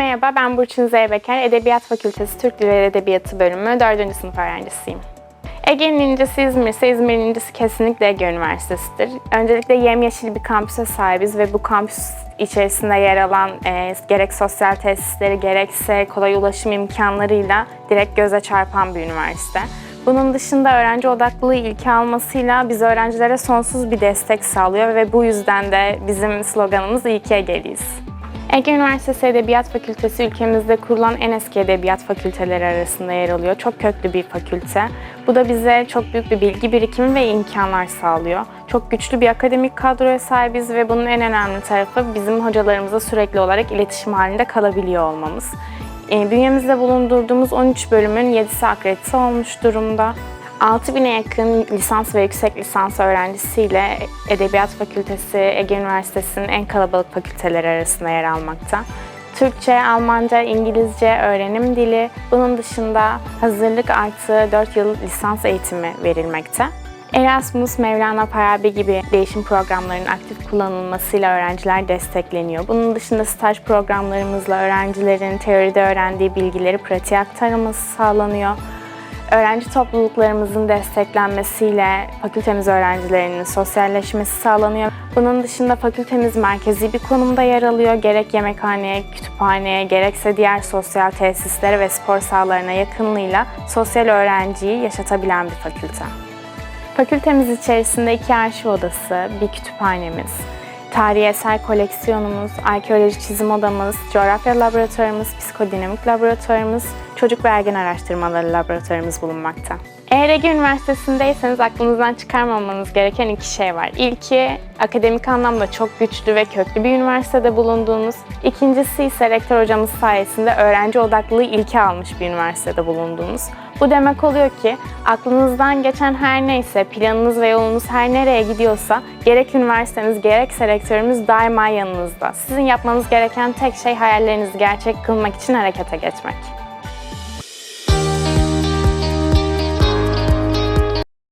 Merhaba, ben Burçin Zeybekar, Edebiyat Fakültesi Türk ve Edebiyatı bölümü 4. sınıf öğrencisiyim. Ege'nin incisi İzmir ise İzmir'in incisi kesinlikle Ege Üniversitesi'dir. Öncelikle yemyeşil bir kampüse sahibiz ve bu kampüs içerisinde yer alan e, gerek sosyal tesisleri gerekse kolay ulaşım imkanlarıyla direkt göze çarpan bir üniversite. Bunun dışında öğrenci odaklılığı ilke almasıyla biz öğrencilere sonsuz bir destek sağlıyor ve bu yüzden de bizim sloganımız İyi ki Ege'liyiz. Ege Üniversitesi Edebiyat Fakültesi ülkemizde kurulan en eski edebiyat fakülteleri arasında yer alıyor. Çok köklü bir fakülte. Bu da bize çok büyük bir bilgi birikimi ve imkanlar sağlıyor. Çok güçlü bir akademik kadroya sahibiz ve bunun en önemli tarafı bizim hocalarımıza sürekli olarak iletişim halinde kalabiliyor olmamız. E, Bünyemizde bulundurduğumuz 13 bölümün 7'si akredite olmuş durumda. 6000'e yakın lisans ve yüksek lisans öğrencisiyle Edebiyat Fakültesi Ege Üniversitesi'nin en kalabalık fakülteleri arasında yer almakta. Türkçe, Almanca, İngilizce öğrenim dili, bunun dışında hazırlık artı 4 yıl lisans eğitimi verilmekte. Erasmus, Mevlana Farabi gibi değişim programlarının aktif kullanılmasıyla öğrenciler destekleniyor. Bunun dışında staj programlarımızla öğrencilerin teoride öğrendiği bilgileri pratiğe aktarılması sağlanıyor. Öğrenci topluluklarımızın desteklenmesiyle fakültemiz öğrencilerinin sosyalleşmesi sağlanıyor. Bunun dışında fakültemiz merkezi bir konumda yer alıyor. Gerek yemekhaneye, kütüphaneye, gerekse diğer sosyal tesislere ve spor sahalarına yakınlığıyla sosyal öğrenciyi yaşatabilen bir fakülte. Fakültemiz içerisinde iki arşiv odası, bir kütüphanemiz, tarihi eser koleksiyonumuz, arkeoloji çizim odamız, coğrafya laboratuvarımız, psikodinamik laboratuvarımız, çocuk ve ergen araştırmaları laboratuvarımız bulunmakta. Eğer Ege Üniversitesi'ndeyseniz aklınızdan çıkarmamanız gereken iki şey var. İlki akademik anlamda çok güçlü ve köklü bir üniversitede bulunduğunuz. İkincisi ise rektör hocamız sayesinde öğrenci odaklılığı ilke almış bir üniversitede bulunduğunuz. Bu demek oluyor ki aklınızdan geçen her neyse, planınız ve yolunuz her nereye gidiyorsa gerek üniversiteniz gerekse rektörümüz daima yanınızda. Sizin yapmanız gereken tek şey hayallerinizi gerçek kılmak için harekete geçmek.